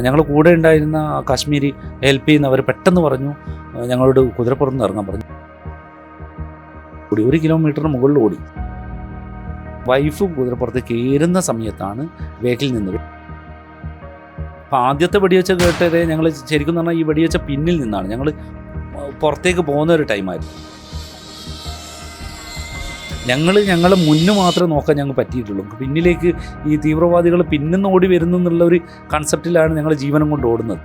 ഞങ്ങൾ കൂടെ ഉണ്ടായിരുന്ന കാശ്മീരി ഹെൽപ്പ് ചെയ്യുന്നവർ പെട്ടെന്ന് പറഞ്ഞു ഞങ്ങളോട് കുതിരപ്പുറത്ത് ഇറങ്ങാൻ പറഞ്ഞു. ഓടി ഒരു കിലോമീറ്ററിന് മുകളിൽ ഓടി. വൈഫും കുതിരപ്പുറത്ത് കയറുന്ന സമയത്താണ് വേക്കിൽ നിന്നത് അപ്പം ആദ്യത്തെ വെടിവെച്ച കേട്ടത് ഞങ്ങൾ ശരിക്കും പറഞ്ഞാൽ ഈ വെടിവെച്ച പിന്നിൽ നിന്നാണ്. ഞങ്ങൾ പുറത്തേക്ക് പോകുന്ന ഒരു ടൈമായിരുന്നു ഞങ്ങൾ ഞങ്ങളെ മുന്ന് മാത്രമേ നോക്കാൻ ഞങ്ങൾക്ക് പറ്റിയിട്ടുള്ളൂ. പിന്നിലേക്ക് ഈ തീവ്രവാദികൾ പിന്നിന്ന് ഓടി വരുന്നു എന്നുള്ള ഒരു കൺസെപ്റ്റിലാണ് ഞങ്ങൾ ജീവനം കൊണ്ട് ഓടുന്നത്.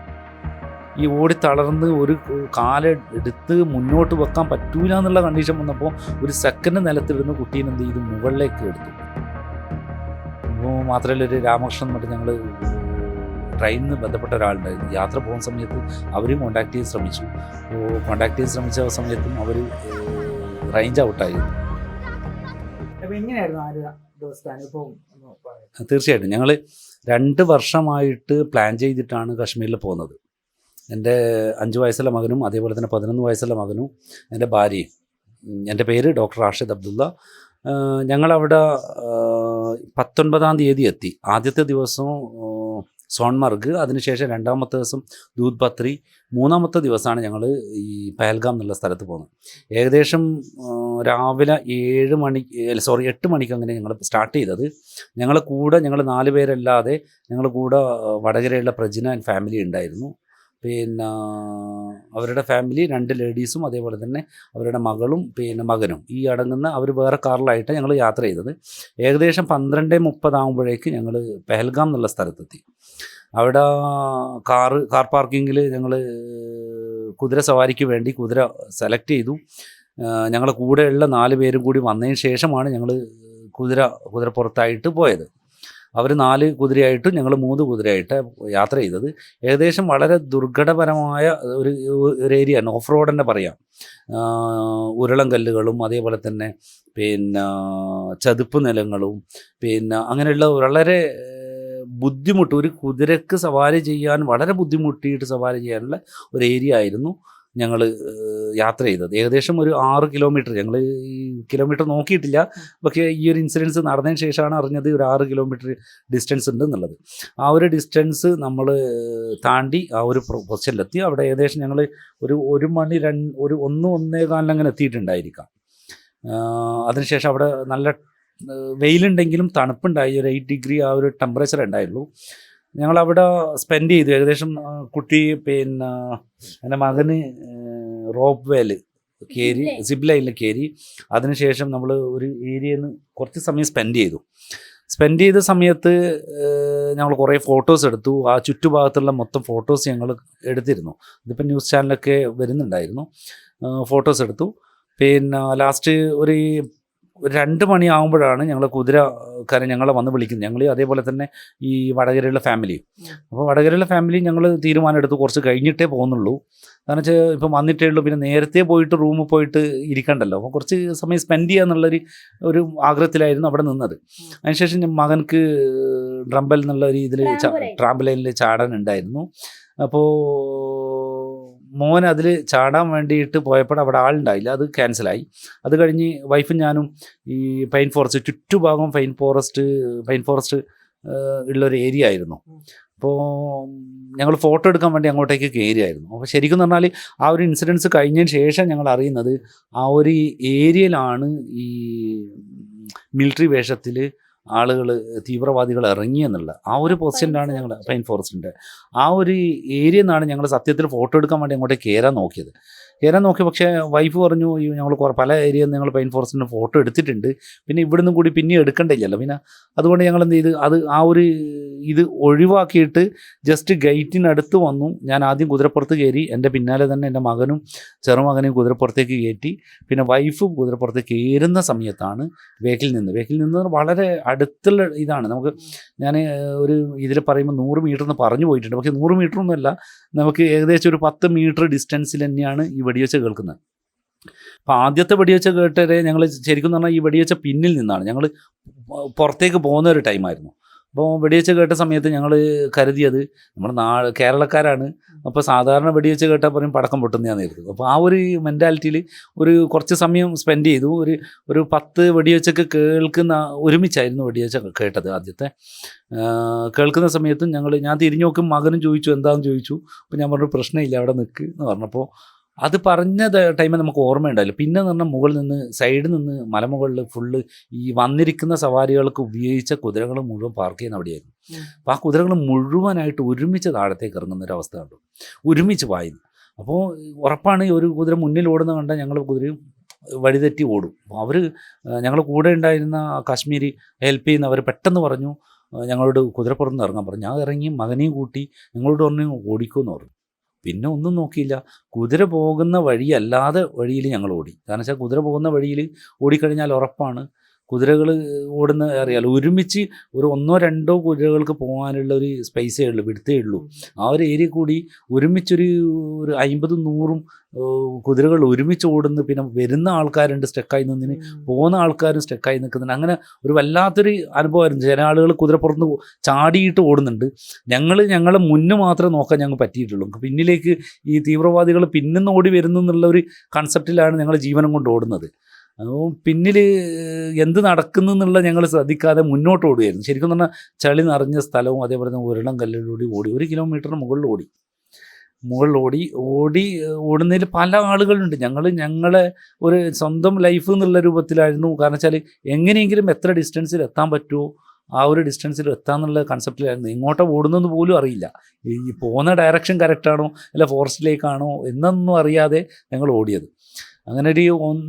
ഈ ഓടി തളർന്ന് ഒരു കാലെടുത്ത് മുന്നോട്ട് വെക്കാൻ പറ്റൂല എന്നുള്ള കണ്ടീഷൻ വന്നപ്പോൾ ഒരു സെക്കൻഡ് നിലത്തിടുന്ന കുട്ടീനെ എന്ത് ചെയ്തു? മുകളിലേക്ക് എടുത്തു. മാത്രമല്ല ഒരു രാമകൃഷ്ണൻ എന്നിട്ട് ഞങ്ങൾ ട്രെയിനിൽ നിന്ന് ബന്ധപ്പെട്ട ഒരാളുണ്ടായിരുന്നു. യാത്ര പോകുന്ന സമയത്ത് അവരും കോണ്ടാക്ട് ചെയ്യാൻ ശ്രമിച്ചു. കോണ്ടാക്ട് ചെയ്യാൻ ശ്രമിച്ച സമയത്തും അവർ റേഞ്ച് ഔട്ടായിരുന്നു തീർച്ചയായിട്ടും. ഞങ്ങൾ രണ്ട് വർഷമായിട്ട് പ്ലാൻ ചെയ്തിട്ടാണ് കാശ്മീരിൽ പോകുന്നത്. എന്റെ അഞ്ച് വയസ്സുള്ള മകനും അതേപോലെ തന്നെ പതിനൊന്ന് വയസ്സുള്ള മകനും എന്റെ ഭാര്യയും എന്റെ പേര് ഡോക്ടർ റാഷിദ് അബ്ദുള്ള. ഞങ്ങളവിടെ പത്തൊൻപതാം തീയതി എത്തി. ആദ്യത്തെ ദിവസം സോൺമർഗ്. അതിനുശേഷം രണ്ടാമത്തെ ദിവസം ദൂത് പത്രി മൂന്നാമത്തെ ദിവസമാണ് ഞങ്ങൾ ഈ പഹൽഗാം എന്നുള്ള സ്ഥലത്ത് പോകുന്നത്. ഏകദേശം രാവിലെ ഏഴ് മണി സോറി എട്ട് മണിക്ക് അങ്ങനെ ഞങ്ങൾ സ്റ്റാർട്ട് ചെയ്തത്. ഞങ്ങളെ കൂടെ ഞങ്ങൾ നാല് പേരല്ലാതെ ഞങ്ങളുടെ കൂടെ വടകരയുള്ള പ്രജിന ആൻഡ് ഫാമിലി ഉണ്ടായിരുന്നു. പിന്നെ അവരുടെ ഫാമിലി രണ്ട് ലേഡീസും അതേപോലെ തന്നെ അവരുടെ മകളും പിന്നെ മകനും. ഈ അടങ്ങുന്ന അവർ വേറെ കാറിലായിട്ട് ഞങ്ങൾ യാത്ര ചെയ്തത്. ഏകദേശം പന്ത്രണ്ട് മുപ്പതാകുമ്പോഴേക്ക് ഞങ്ങൾ പെഹൽഗാം എന്നുള്ള സ്ഥലത്തെത്തി. അവിടെ കാറ് കാർ പാർക്കിങ്ങിൽ ഞങ്ങൾ കുതിര സവാരിക്ക് വേണ്ടി കുതിര സെലക്ട് ചെയ്തു. ഞങ്ങളുടെ കൂടെയുള്ള നാല് പേരും കൂടി വന്നതിന് ശേഷമാണ് ഞങ്ങൾ കുതിര കുതിരപ്പുറത്തായിട്ട് പോയത്. അവർ നാല് കുതിരയായിട്ടും ഞങ്ങൾ മൂന്ന് കുതിരയായിട്ട് യാത്ര ചെയ്തത്. ഏകദേശം വളരെ ദുർഘടപരമായ ഒരു ഒരു ഏരിയയാണ് ഓഫ് റോഡ് തന്നെ പറയാം. ഉരുളം കല്ലുകളും അതേപോലെ തന്നെ പിന്നെ ചതുപ്പ് നിലങ്ങളും പിന്നെ അങ്ങനെയുള്ള വളരെ ബുദ്ധിമുട്ട് ഒരു കുതിരക്ക് സവാരി ചെയ്യാൻ വളരെ ബുദ്ധിമുട്ടിയിട്ട് സവാരി ചെയ്യാനുള്ള ഒരു ഏരിയ ആയിരുന്നു. ഞങ്ങൾ യാത്ര ചെയ്തത്. ഏകദേശം ഒരു ആറ് കിലോമീറ്റർ. ഞങ്ങൾ ഈ കിലോമീറ്റർ നോക്കിയിട്ടില്ല. പക്ഷേ ഈ ഒരു ഇൻസിഡൻസ് നടന്നതിന് ശേഷമാണ് അറിഞ്ഞത് ഒരു ആറ് കിലോമീറ്റർ ഡിസ്റ്റൻസ് ഉണ്ട് എന്നുള്ളത് ആ ഒരു ഡിസ്റ്റൻസ് നമ്മൾ താണ്ടി ആ ഒരു പൊസിഷനിലെത്തി. അവിടെ ഏകദേശം ഞങ്ങൾ ഒരു ഒരു മണി രണ്ട് ഒരു ഒന്ന് ഒന്നേ കാലിന് അങ്ങനെ എത്തിയിട്ടുണ്ടായിരിക്കാം അതിനുശേഷം അവിടെ നല്ല വെയിലുണ്ടെങ്കിലും തണുപ്പുണ്ടായി. ഒരു എയ്റ്റ് ഡിഗ്രി ആ ഒരു ടെമ്പറേച്ചർ ഉണ്ടായുള്ളൂ. ഞങ്ങളവിടെ സ്പെൻഡ് ചെയ്തു. ഏകദേശം കുട്ടി പിന്നെ എന്റെ മകന് റോപ്പ് വേൽ കയറി സിബ് ലൈനിൽ കയറി അതിനുശേഷം നമ്മൾ ഒരു ഏരിയയിൽ നിന്ന് കുറച്ച് സമയം സ്പെൻഡ് ചെയ്തു. സ്പെൻഡ് ചെയ്ത സമയത്ത് ഞങ്ങൾ കുറേ ഫോട്ടോസ് എടുത്തു. ആ ചുറ്റുഭാഗത്തുള്ള മൊത്തം ഫോട്ടോസ് ഞങ്ങൾ എടുത്തിരുന്നു. ഇതിപ്പോൾ ന്യൂസ് ചാനലൊക്കെ വരുന്നുണ്ടായിരുന്നു. ഫോട്ടോസ് എടുത്തു. പിന്നെ ലാസ്റ്റ് ഒരു രണ്ട് മണിയാകുമ്പോഴാണ് ഞങ്ങൾ കുതിരക്കാരൻ ഞങ്ങളെ വന്ന് വിളിക്കുന്നത്. ഞങ്ങൾ അതേപോലെ തന്നെ ഈ വടകരയുള്ള ഫാമിലി അപ്പോൾ വടകരയുള്ള ഫാമിലി ഞങ്ങൾ തീരുമാനം എടുത്ത് കുറച്ച് കഴിഞ്ഞിട്ടേ പോകുന്നുള്ളൂ. കാരണം വെച്ചാൽ ഇപ്പം വന്നിട്ടേ ഉള്ളൂ. പിന്നെ നേരത്തെ പോയിട്ട് റൂമിൽ പോയിട്ട് ഇരിക്കണ്ടല്ലോ. അപ്പോൾ കുറച്ച് സമയം സ്പെൻഡ് ചെയ്യുക എന്നുള്ളൊരു ഒരു ആഗ്രഹത്തിലായിരുന്നു അവിടെ നിന്നത്. അതിനുശേഷം മകൻക്ക് ഡ്രംബൽ എന്നുള്ള ഒരു ഇതിൽ. ട്രാമ്പലൈനിൽ ചാടാൻ ഉണ്ടായിരുന്നു. അപ്പോൾ മോൻ അതിൽ ചാടാൻ വേണ്ടിയിട്ട് പോയപ്പോൾ അവിടെ ആളുണ്ടായില്ല. അത് ക്യാൻസലായി. അത് കഴിഞ്ഞ് വൈഫും ഞാനും ഈ പൈൻ ഫോറസ്റ്റ് ചുറ്റുഭാഗം പൈൻ ഫോറസ്റ്റ് പൈൻ ഫോറസ്റ്റ് ഉള്ളൊരു ഏരിയ ആയിരുന്നു. അപ്പോൾ ഞങ്ങൾ ഫോട്ടോ എടുക്കാൻ വേണ്ടി അങ്ങോട്ടേക്ക് കയറിയായിരുന്നു. അപ്പോൾ ശരിക്കും പറഞ്ഞാൽ ആ ഒരു ഇൻസിഡൻസ് കഴിഞ്ഞതിന് ശേഷം ഞങ്ങൾ അറിയുന്നത് ആ ഒരു ഏരിയയിലാണ് ഈ മിലിറ്ററി വേഷത്തിൽ ആളുകൾ തീവ്രവാദികൾ ഇറങ്ങി എന്നുള്ള ആ ഒരു പൊസിഷനിലാണ് ഞങ്ങൾ പൈൻ ഫോറസ്റ്റിന്റെ ആ ഒരു ഏരിയയിൽ നിന്നാണ് ഞങ്ങൾ സത്യത്തിൽ ഫോട്ടോ എടുക്കാൻ വേണ്ടി അങ്ങോട്ട് കയറാൻ നോക്കിയത്. കയറാൻ നോക്കി പക്ഷേ വൈഫ് പറഞ്ഞു "അയ്യോ, ഞങ്ങൾ കുറേ പല ഏരിയയിൽ ഞങ്ങൾ പൈൻ ഫോറസ്റ്റിന്റെ ഫോട്ടോ എടുത്തിട്ടുണ്ട്. പിന്നെ ഇവിടുന്ന് കൂടി പിന്നെ എടുക്കണ്ടില്ലല്ലോ പിന്നെ അതുകൊണ്ട് ഞങ്ങൾ എന്ത് ചെയ്ത്? അത് ആ ഒരു ഇത് ഒഴിവാക്കിയിട്ട് ജസ്റ്റ് ഗേറ്റിനടുത്ത് വന്നു. ഞാൻ ആദ്യം കുതിരപ്പുറത്ത് കയറി എന്റെ പിന്നാലെ തന്നെ എന്റെ മകനും ചെറുമകനെയും കുതിരപ്പുറത്തേക്ക് കയറ്റി. പിന്നെ വൈഫും കുതിരപ്പുറത്ത് കയറുന്ന സമയത്താണ് വേക്കിൽ നിന്ന്. വേക്കിൽ നിന്ന് വളരെ അടുത്തുള്ള ഇതാണ്. നമുക്ക് ഞാൻ ഒരു ഇതിൽ പറയുമ്പോൾ നൂറ് മീറ്റർ എന്ന് പറഞ്ഞു പോയിട്ടുണ്ട്. പക്ഷേ നൂറ് മീറ്റർ ഒന്നുമല്ല നമുക്ക് ഏകദേശം ഒരു പത്ത് മീറ്റർ ഡിസ്റ്റൻസിൽ തന്നെയാണ് ഈ വെടിവെച്ച് കേൾക്കുന്നത്. അപ്പം ആദ്യത്തെ വെടിവെച്ച കേട്ടരെ ഞങ്ങൾ ശരിക്കും പറഞ്ഞാൽ ഈ വെടിവെച്ച പിന്നിൽ നിന്നാണ്. ഞങ്ങൾ പുറത്തേക്ക് പോകുന്ന ഒരു ടൈമായിരുന്നു അപ്പോൾ വെടിവെച്ച് കേട്ട സമയത്ത് ഞങ്ങൾ കരുതിയത് നമ്മൾ നാ കേരളക്കാരാണ്. അപ്പോൾ സാധാരണ വെടിവെച്ച് കേട്ടാൽ പറയും പടക്കം പൊട്ടുന്നതാണ് കരുതും. അപ്പോൾ ആ ഒരു മെന്റാലിറ്റിയിൽ ഒരു കുറച്ച് സമയം സ്പെൻഡ് ചെയ്തു. ഒരു ഒരു പത്ത് വെടിവെച്ചൊക്കെ കേൾക്കുന്ന ഒരുമിച്ചായിരുന്നു വെടിവെച്ച കേട്ടത് ആദ്യത്തെ. കേൾക്കുന്ന സമയത്തും ഞങ്ങൾ ഞാൻ തിരിഞ്ഞു നോക്കും മകനും ചോദിച്ചു എന്താണെന്ന് ചോദിച്ചു? അപ്പോൾ ഞാൻ പറഞ്ഞു പ്രശ്നമില്ല അവിടെ നിൽക്ക് എന്ന് പറഞ്ഞപ്പോൾ അത് പറഞ്ഞ ടൈമിൽ നമുക്ക് ഓർമ്മയുണ്ടായില്ല പിന്നെ എന്ന് പറഞ്ഞാൽ മുകളിൽ നിന്ന് സൈഡിൽ നിന്ന് മലമുകളിൽ ഫുള്ള് ഈ വന്നിരിക്കുന്ന സവാരികൾക്ക് ഉപയോഗിച്ച കുതിരകൾ മുഴുവൻ പാർക്ക് ചെയ്യുന്ന അവിടെയായിരുന്നു. അപ്പോൾ ആ കുതിരകൾ മുഴുവനായിട്ട് ഒരുമിച്ച് താഴത്തേക്ക് ഇറങ്ങുന്ന ഒരു അവസ്ഥ കണ്ടു. ഒരുമിച്ച് പായുന്നു. അപ്പോൾ ഉറപ്പാണ് ഈ ഒരു കുതിര മുന്നിൽ ഓടുന്ന കണ്ടാൽ ഞങ്ങൾ കുതിരയും വഴിതെറ്റി ഓടും. അപ്പോൾ അവർ ഞങ്ങൾ കൂടെ ഉണ്ടായിരുന്ന കാശ്മീരി ഹെൽപ്പ് ചെയ്യുന്നവർ പെട്ടെന്ന് പറഞ്ഞു ഞങ്ങളോട് കുതിരപ്പുറത്ത് ഇറങ്ങാൻ പറഞ്ഞു. ഞാൻ ഇറങ്ങി മകനെയും കൂട്ടി ഞങ്ങളോട് പറഞ്ഞു ഓടിക്കുമെന്ന് പറഞ്ഞു. പിന്നെ ഒന്നും നോക്കിയില്ല. കുതിര പോകുന്ന വഴിയല്ലാതെ വഴിയിൽ ഞങ്ങൾ ഓടി. കാരണം വെച്ചാൽ കുതിര പോകുന്ന വഴിയിൽ ഓടിക്കഴിഞ്ഞാൽ ഉറപ്പാണ്. കുതിരകൾ ഓടുന്ന അറിയാലോ. ഒരുമിച്ച് ഒരു ഒന്നോ രണ്ടോ കുതിരകൾക്ക് പോകാനുള്ള ഒരു സ്പേസേ ഉള്ളൂ വിടുത്തേ ഉള്ളൂ. ആ ഒരു ഏരിയ കൂടി ഒരുമിച്ചൊരു ഒരു അമ്പതും നൂറും കുതിരകൾ ഒരുമിച്ച് ഓടുന്നു പിന്നെ വരുന്ന ആൾക്കാരുണ്ട് സ്റ്റക്കായി നിന്നിന് പോകുന്ന ആൾക്കാരും സ്റ്റക്കായി നിൽക്കുന്നുണ്ട്. അങ്ങനെ ഒരു വല്ലാത്തൊരു അനുഭവമായിരുന്നു ചില ആളുകൾ കുതിരപ്പുറത്ത് ചാടിയിട്ട് ഓടുന്നുണ്ട്. ഞങ്ങൾ ഞങ്ങളെ മുന്ന് മാത്രമേ നോക്കാൻ ഞങ്ങൾക്ക് പറ്റിയിട്ടുള്ളൂ. പിന്നിലേക്ക് ഈ തീവ്രവാദികൾ പിന്നിന്ന് ഓടി വരുന്നു എന്നുള്ള ഒരു കൺസെപ്റ്റിലാണ് ഞങ്ങൾ ജീവനം കൊണ്ട് ഓടുന്നത്. പിന്നിൽ എന്ത് നടക്കുന്നു എന്നുള്ള ഞങ്ങൾ ശ്രദ്ധിക്കാതെ മുന്നോട്ട് ഓടുകയായിരുന്നു. ശരിക്കും പറഞ്ഞാൽ ചളി നിറഞ്ഞ സ്ഥലവും അതേപോലെ തന്നെ ഒരിടം കല്ലിലൂടെ ഓടി ഒരു കിലോമീറ്ററിന് മുകളിൽ ഓടി. മുകളിൽ ഓടി ഓടി ഓടുന്നതിൽ പല ആളുകളുണ്ട്. ഞങ്ങൾ ഞങ്ങളെ ഒരു സ്വന്തം ലൈഫ് എന്നുള്ള രൂപത്തിലായിരുന്നു. കാരണം വെച്ചാൽ എങ്ങനെയെങ്കിലും എത്ര ഡിസ്റ്റൻസിൽ എത്താൻ പറ്റുമോ ആ ഒരു ഡിസ്റ്റൻസിൽ എത്താന്നുള്ള കൺസെപ്റ്റിലായിരുന്നു എങ്ങോട്ടാ ഓടുന്നെന്ന് പോലും അറിയില്ല. ഈ പോകുന്ന ഡയറക്ഷൻ കറക്റ്റാണോ അല്ല ഫോറസ്റ്റിലേക്കാണോ എന്നൊന്നും അറിയാതെ ഞങ്ങൾ ഓടിയത്. അങ്ങനെ ഒരു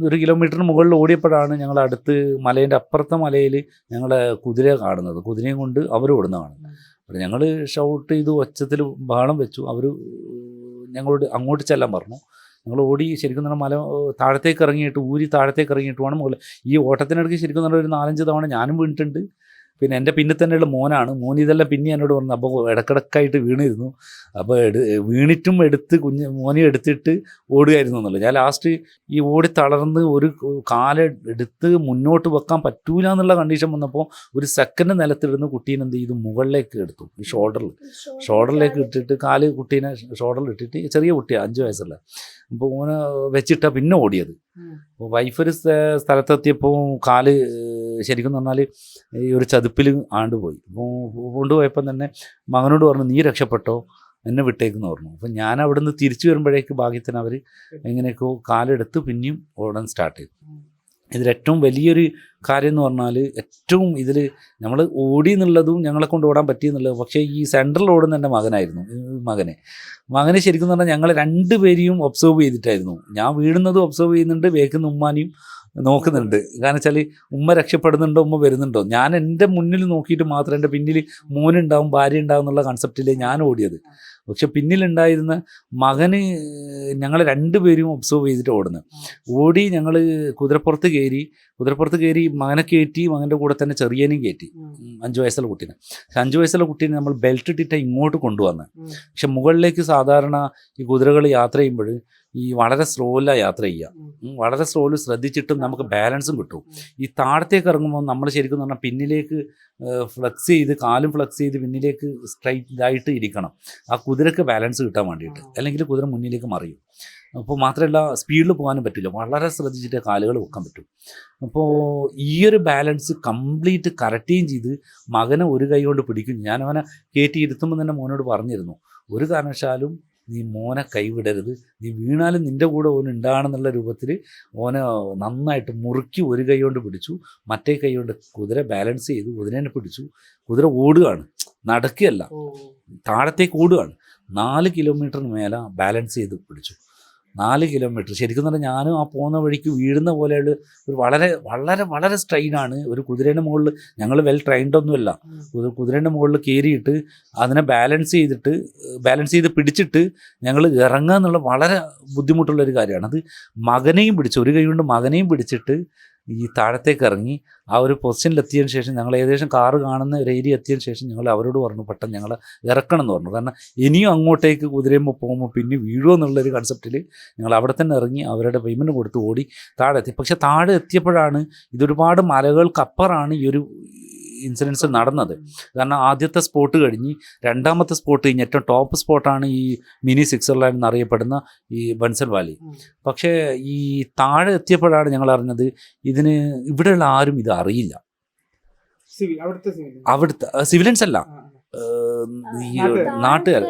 ഒരു കിലോമീറ്ററിന് മുകളിൽ ഓടിയപ്പോഴാണ് ഞങ്ങൾ അടുത്ത് മലേന്റെ അപ്പുറത്തെ മലയിൽ ഞങ്ങളെ കുതിര കാണുന്നത്. കുതിരയും കൊണ്ട് അവർ ഓടുന്ന കാണുന്നത് അപ്പോൾ ഞങ്ങൾ ഷൗട്ട് ചെയ്ത് ഒച്ചത്തിൽ ബഹളം വെച്ചു. അവർ ഞങ്ങളോട് അങ്ങോട്ട് ചെല്ലാൻ പറഞ്ഞു. ഞങ്ങൾ ഓടി ശരിക്കും പറഞ്ഞാൽ മല താഴത്തേക്ക് ഇറങ്ങിയിട്ട് ഊരി താഴത്തേക്ക് ഇറങ്ങിയിട്ട് വേണം മുകളിൽ. ഈ ഓട്ടത്തിനിടയ്ക്ക് ശരിക്കും പറഞ്ഞാൽ ഒരു നാലഞ്ച് തവണ ഞാനും വീണിട്ടുണ്ട്. പിന്നെ എന്റെ പിന്നെ തന്നെയുള്ള മോനാണ്. മോൻ ഇതെല്ലാം പിന്നെ എന്നോട് പറഞ്ഞു അപ്പോൾ ഇടക്കിടക്കായിട്ട് വീണിരുന്നു. അപ്പോൾ എടു വീണിട്ടും എടുത്ത് കുഞ്ഞ് മോനെ എടുത്തിട്ട് ഓടുകയായിരുന്നു എന്നുള്ളത്. ഞാൻ ലാസ്റ്റ് ഈ ഓടി തളർന്ന് ഒരു കാല എടുത്ത് മുന്നോട്ട് വെക്കാൻ പറ്റൂല എന്നുള്ള കണ്ടീഷൻ വന്നപ്പോൾ ഒരു സെക്കൻഡ് നിലത്തിടുന്ന കുട്ടീനെ എന്ത് ചെയ്തു? മുകളിലേക്ക് എടുത്തു ഈ ഷോൾഡറിൽ ഷോൾഡറിലേക്ക് ഇട്ടിട്ട് കാൽ കുട്ടീനെ ഷോൾഡറിൽ ഇട്ടിട്ട് ചെറിയ കുട്ടിയാണ് അഞ്ച് വയസ്സുള്ള. അപ്പോൾ മോനെ വെച്ചിട്ടാണ് പിന്നെ ഓടിയത്. വൈഫ് ഒരു സ്ഥ- സ്ഥലത്തെത്തിയപ്പോൾ കാൽ ശരിക്കും പറഞ്ഞാൽ ഈ ഒരു ചതുപ്പിൽ ആണ്ടുപോയി. അപ്പോൾ കൊണ്ടുപോയപ്പം തന്നെ മകനോട് പറഞ്ഞു നീ രക്ഷപ്പെട്ടോ? എന്നെ വിട്ടേക്കെന്ന് പറഞ്ഞു. അപ്പം ഞാൻ അവിടെ നിന്ന് തിരിച്ചു വരുമ്പോഴേക്ക് ഭാഗ്യത്തിന് അവർ എങ്ങനെയൊക്കെയോ കാലെടുത്ത് പിന്നെയും ഓടാൻ സ്റ്റാർട്ട് ചെയ്തു. ഇതിൽ ഏറ്റവും വലിയൊരു കാര്യം എന്ന് പറഞ്ഞാൽ ഏറ്റവും ഇതിൽ നമ്മൾ ഓടി എന്നുള്ളതും ഞങ്ങളെ കൊണ്ട് ഓടാൻ പറ്റി എന്നുള്ളത് പക്ഷേ ഈ സെൻട്രൽ ഓടുന്ന എന്റെ മകനായിരുന്നു മകനെ. മകനെ ശരിക്കും പറഞ്ഞാൽ ഞങ്ങൾ രണ്ടുപേരെയും ഒബ്സർവ് ചെയ്തിട്ടായിരുന്നു. ഞാൻ വീഴുന്നതും ഒബ്സർവ് ചെയ്യുന്നുണ്ട് വേക്കുന്ന ഉമ്മാനെയും നോക്കുന്നുണ്ട്. കാരണം വെച്ചാൽ ഉമ്മ രക്ഷപ്പെടുന്നുണ്ടോ ഉമ്മ വരുന്നുണ്ടോ? ഞാൻ എന്റെ മുന്നിൽ നോക്കിയിട്ട് മാത്രം എന്റെ പിന്നിൽ മോനുണ്ടാവും ഭാര്യ ഉണ്ടാവും എന്നുള്ള കൺസെപ്റ്റിലേ ഞാൻ ഓടിയത്. പക്ഷെ പിന്നിലുണ്ടായിരുന്ന മകന് ഞങ്ങൾ രണ്ടുപേരും ഒബ്സർവ് ചെയ്തിട്ട് ഓടുന്നത്. ഓടി ഞങ്ങൾ കുതിരപ്പുറത്ത് കയറി കുതിരപ്പുറത്ത് കയറി മകനെ കയറ്റി മകന്റെ കൂടെ തന്നെ ചെറിയനെയും കയറ്റി. അഞ്ചു അഞ്ച് വയസ്സുള്ള കുട്ടീനെ. പക്ഷെ അഞ്ച് വയസ്സുള്ള കുട്ടീനെ നമ്മൾ ബെൽറ്റ് ഇട്ടിട്ട് ഇങ്ങോട്ട് കൊണ്ടുവന്നത്. പക്ഷെ മുകളിലേക്ക് സാധാരണ ഈ കുതിരകൾ യാത്ര ചെയ്യുമ്പോൾ ഈ വളരെ സ്ലോയിലാണ് യാത്ര ചെയ്യുക. വളരെ സ്ലോയിൽ ശ്രദ്ധിച്ചിട്ടും നമുക്ക് ബാലൻസും കിട്ടും. ഈ താഴത്തേക്ക് ഇറങ്ങുമ്പോൾ നമ്മൾ ശരിക്കും പറഞ്ഞാൽ പിന്നിലേക്ക് ഫ്ലക്സ് ചെയ്ത് കാലും ഫ്ലക്സ് ചെയ്ത് പിന്നിലേക്ക് സ്ട്രൈറ്റ് ആയിട്ട് ഇരിക്കണം. ആ കുതിരക്ക് ബാലൻസ് കിട്ടാൻ വേണ്ടിയിട്ട്. അല്ലെങ്കിൽ കുതിര മുന്നിലേക്ക് മറിയും. അപ്പോൾ മാത്രമല്ല സ്പീഡിൽ പോകാനും പറ്റില്ല. വളരെ ശ്രദ്ധിച്ചിട്ട് കാലുകൾ വെക്കാൻ പറ്റും. അപ്പോൾ ഈ ഒരു ബാലൻസ് കംപ്ലീറ്റ് കറക്റ്റും ചെയ്ത് മകനെ ഒരു കൈ കൊണ്ട് പിടിക്കും. ഞാൻ അവനെ കയറ്റി ഇരുത്തുമ്പോൾ തന്നെ മോനോട് പറഞ്ഞിരുന്നു. ഒരു കാരണവശാലും നീ മോനെ കൈവിടരുത്. നീ വീണാലും നിന്റെ കൂടെ ഓൻ ഉണ്ടാണെന്നുള്ള രൂപത്തിൽ ഓനെ നന്നായിട്ട് മുറുക്കി ഒരു കൈ കൊണ്ട് പിടിച്ചു. മറ്റേ കൈ കൊണ്ട് കുതിര ബാലൻസ് ചെയ്തു. കുതിരനെ പിടിച്ചു. കുതിര ഓടുകയാണ്. നടക്കുകയല്ല. താഴത്തേക്ക് ഓടുകയാണ്. നാല് കിലോമീറ്ററിന് മേലെ ബാലൻസ് ചെയ്ത് പിടിച്ചു. നാല് കിലോമീറ്റർ ശരിക്കും പറഞ്ഞാൽ ഞാനും ആ പോകുന്ന വഴിക്ക് വീഴുന്ന പോലെയുള്ള ഒരു വളരെ വളരെ വളരെ സ്ട്രെയിനാണ് ഒരു കുതിരേന്റെ മുകളിൽ ഞങ്ങൾ വെൽ ട്രെയിൻഡ് ഒന്നുമല്ല. ഒരു കുതിരേന്റെ മുകളിൽ കയറിയിട്ട് അതിനെ ബാലൻസ് ചെയ്തിട്ട് ബാലൻസ് ചെയ്ത് പിടിച്ചിട്ട് ഞങ്ങൾ ഇറങ്ങുക എന്നുള്ള വളരെ ബുദ്ധിമുട്ടുള്ളൊരു കാര്യമാണ്. അത് മകനെയും പിടിച്ച്. ഒരു കൈ കൊണ്ട് മകനെയും പിടിച്ചിട്ട് ഈ താഴത്തേക്ക് ഇറങ്ങി ആ ഒരു പൊസിഷനിൽ എത്തിയതിന് ശേഷം ഞങ്ങൾ ഏകദേശം കാറ് കാണുന്ന ഒരു ഏരിയ എത്തിയതിന് ശേഷം ഞങ്ങൾ അവരോട് പറഞ്ഞു പെട്ടെന്ന് ഞങ്ങൾ ഇറക്കണം എന്ന് പറഞ്ഞു. കാരണം ഇനിയും അങ്ങോട്ടേക്ക് കുതിരയുമ്പോൾ പോകുമ്പോൾ പിന്നെ വീഴുമോ എന്നുള്ളൊരു കൺസെപ്റ്റിൽ ഞങ്ങൾ അവിടെ തന്നെ ഇറങ്ങി അവരുടെ പേയ്മെന്റ് കൊടുത്ത് ഓടി താഴെ എത്തി. പക്ഷേ താഴെ എത്തിയപ്പോഴാണ് ഇതൊരുപാട് മലകൾക്കപ്പുറമാണ് ഈ ഒരു ഇൻസിഡൻസ് നടന്നത്. കാരണം ആദ്യത്തെ സ്പോട്ട് കഴിഞ്ഞ് രണ്ടാമത്തെ സ്പോട്ട് കഴിഞ്ഞ് ഏറ്റവും ടോപ്പ് സ്പോട്ടാണ് ഈ മിനി സ്വിറ്റ്സർലാൻഡ് എന്നറിയപ്പെടുന്ന ഈ ബൻസൽ വാലി. പക്ഷേ ഈ താഴെ എത്തിയപ്പോഴാണ് ഞങ്ങൾ അറിഞ്ഞത് ഇതിന് ഇവിടെയുള്ള ആരും ഇത് അറിയില്ല. അവിടുത്തെ സിവിലിയൻസ് അല്ല ഈ നാട്ടുകാർ.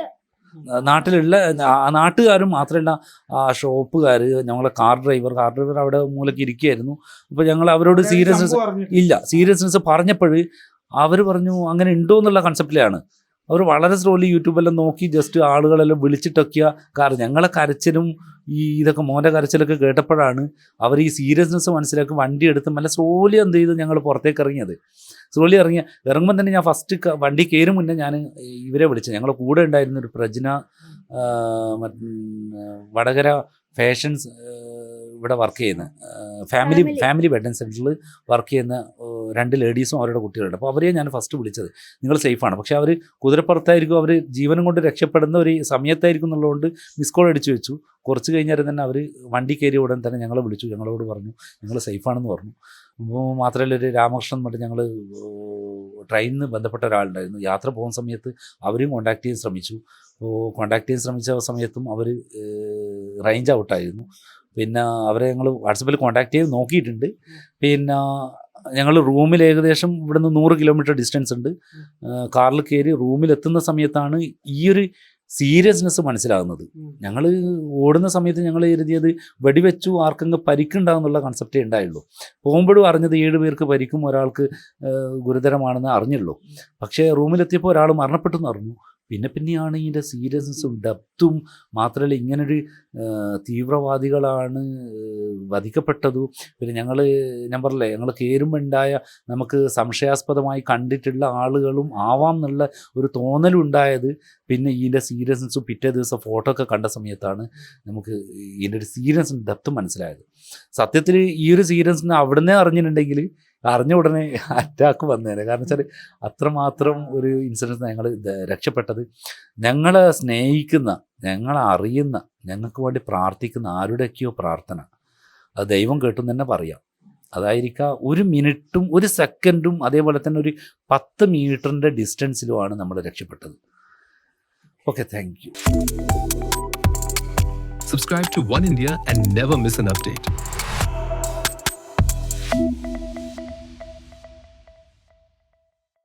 നാട്ടിലുള്ള ആ നാട്ടുകാരും മാത്രമല്ല ആ ഷോപ്പുകാർ ഞങ്ങളെ കാർ ഡ്രൈവർ കാർ ഡ്രൈവർ അവിടെ മൂലക്ക് ഇരിക്കുകയായിരുന്നു. അപ്പോൾ ഞങ്ങൾ അവരോട് സീരിയസ്നെസ് ഇല്ല സീരിയസ്നെസ് പറഞ്ഞപ്പോൾ അവർ പറഞ്ഞു അങ്ങനെ ഉണ്ടോ എന്നുള്ള കൺസെപ്റ്റിലാണ് അവർ വളരെ സ്ലോലി യൂട്യൂബെല്ലാം നോക്കി ജസ്റ്റ് ആളുകളെല്ലാം വിളിച്ചിട്ടൊക്കെ കാരണം ഞങ്ങളെ കരച്ചിലും ഈ ഇതൊക്കെ മോന്റെ കരച്ചിലൊക്കെ കേട്ടപ്പോഴാണ് അവർ ഈ സീരിയസ്നെസ് മനസ്സിലാക്കി വണ്ടി എടുത്ത് നല്ല സ്ലോലി എന്ത് ചെയ്ത് ഞങ്ങൾ പുറത്തേക്ക് ഇറങ്ങിയത്. സ്ലോലി ഇറങ്ങിയ ഇറങ്ങുമ്പോൾ തന്നെ ഞാൻ ഫസ്റ്റ് വണ്ടി കയറും മുന്നേ ഞാൻ ഇവരെ വിളിച്ചു ഞങ്ങളുടെ കൂടെ ഉണ്ടായിരുന്ന ഒരു പ്രജ്ന വടകര ഫാഷൻസ് ഇവിടെ വർക്ക് ചെയ്യുന്ന ഫാമിലി. ഫാമിലി വെഡ്ഡിങ് സെന്ററിൽ വർക്ക് ചെയ്യുന്ന രണ്ട് ലേഡീസും അവരുടെ കുട്ടികളുണ്ട്. അപ്പോൾ അവരെയും ഞാൻ ഫസ്റ്റ് വിളിച്ചത്. നിങ്ങൾ സേഫാണ് പക്ഷേ അവർ കുതിരപ്പുറത്തായിരിക്കും അവർ ജീവനം കൊണ്ട് രക്ഷപ്പെടുന്ന ഒരു സമയത്തായിരിക്കും എന്നുള്ളതുകൊണ്ട് മിസ് കോൾ അടിച്ചു വെച്ചു. കുറച്ച് കഴിഞ്ഞാൽ തന്നെ അവർ വണ്ടി കയറിയ ഉടൻ തന്നെ ഞങ്ങളെ വിളിച്ചു. ഞങ്ങളോട് പറഞ്ഞു ഞങ്ങൾ സേഫാണെന്ന് പറഞ്ഞു. മാത്രമല്ല ഒരു രാമകൃഷ്ണൻ എന്ന് ഞങ്ങൾ ട്രെയിനിൽ നിന്ന് ബന്ധപ്പെട്ട ഒരാളുണ്ടായിരുന്നു. യാത്ര പോകുന്ന സമയത്ത് അവരും കോൺടാക്ട് ചെയ്യാൻ ശ്രമിച്ചു. അപ്പോൾ കോൺടാക്ട് ചെയ്യാൻ ശ്രമിച്ച സമയത്തും അവർ റേഞ്ച് ഔട്ടായിരുന്നു പിന്നെ അവരെ ഞങ്ങൾ വാട്സപ്പിൽ കോൺടാക്ട് ചെയ്ത് നോക്കിയിട്ടുണ്ട്. പിന്നെ ഞങ്ങൾ റൂമിൽ ഏകദേശം ഇവിടുന്ന് നൂറ് കിലോമീറ്റർ ഡിസ്റ്റൻസ് ഉണ്ട്. കാറിൽ കയറി റൂമിലെത്തുന്ന സമയത്താണ് ഈ ഒരു സീരിയസ്നെസ് മനസ്സിലാകുന്നത്. ഞങ്ങൾ ഓടുന്ന സമയത്ത് ഞങ്ങൾ എഴുതിയത് വെടിവെച്ചു ആർക്കെങ്കിലും പരിക്കുണ്ടാകുന്നുള്ള കൺസെപ്റ്റേ ഉണ്ടായുള്ളൂ. പോകുമ്പോഴും അറിഞ്ഞത് ഏഴ് പേർക്ക് പരിക്കും ഒരാൾക്ക് ഗുരുതരമാണെന്ന് അറിഞ്ഞുള്ളൂ പക്ഷേ റൂമിലെത്തിയപ്പോൾ ഒരാൾ മരണപ്പെട്ടു എന്ന് അറിഞ്ഞു. പിന്നെ പിന്നെയാണ് ഇതിന്റെ സീരിയസ്നെസ്സും ഡെപ്തും മാത്രമല്ല ഇങ്ങനൊരു തീവ്രവാദികളാണ് വധിക്കപ്പെട്ടതു. പിന്നെ ഞങ്ങൾ ഞാൻ പറഞ്ഞില്ലേ ഞങ്ങൾ കയറുമ്പോണ്ടായ നമുക്ക് സംശയാസ്പദമായി കണ്ടിട്ടുള്ള ആളുകളും ആവാം എന്നുള്ള ഒരു തോന്നലുണ്ടായത് പിന്നെ ഇതിന്റെ സീരിയസ്നെസ്സും പിറ്റേ ദിവസം ഫോട്ടോ ഒക്കെ കണ്ട സമയത്താണ് നമുക്ക് ഇതിന്റെ ഒരു സീരിയസ് ഡെപ്തും മനസ്സിലായത്. സത്യത്തിൽ ഈ ഒരു സീരിയസ്നെ അവിടുന്ന് അറിഞ്ഞിട്ടുണ്ടെങ്കിൽ അറിഞ്ഞ ഉടനെ അറ്റാക്ക് വന്നേനെ. കാരണം വെച്ചാൽ അത്രമാത്രം ഒരു ഇൻസിഡൻസ് ഞങ്ങൾ രക്ഷപ്പെട്ടത്. ഞങ്ങളെ സ്നേഹിക്കുന്ന ഞങ്ങളെ അറിയുന്ന ഞങ്ങൾക്ക് വേണ്ടി പ്രാർത്ഥിക്കുന്ന ആരുടെയൊക്കെയോ പ്രാർത്ഥന. അത് ദൈവം കേട്ടെന്ന് തന്നെ പറയാം. അതായിരിക്കാം ഒരു മിനിറ്റും ഒരു സെക്കൻഡും അതേപോലെ തന്നെ ഒരു പത്ത് മീറ്ററിന്റെ ഡിസ്റ്റൻസിലുമാണ് നമ്മൾ രക്ഷപ്പെട്ടത്. Okay thank you subscribe to one India and never miss an update.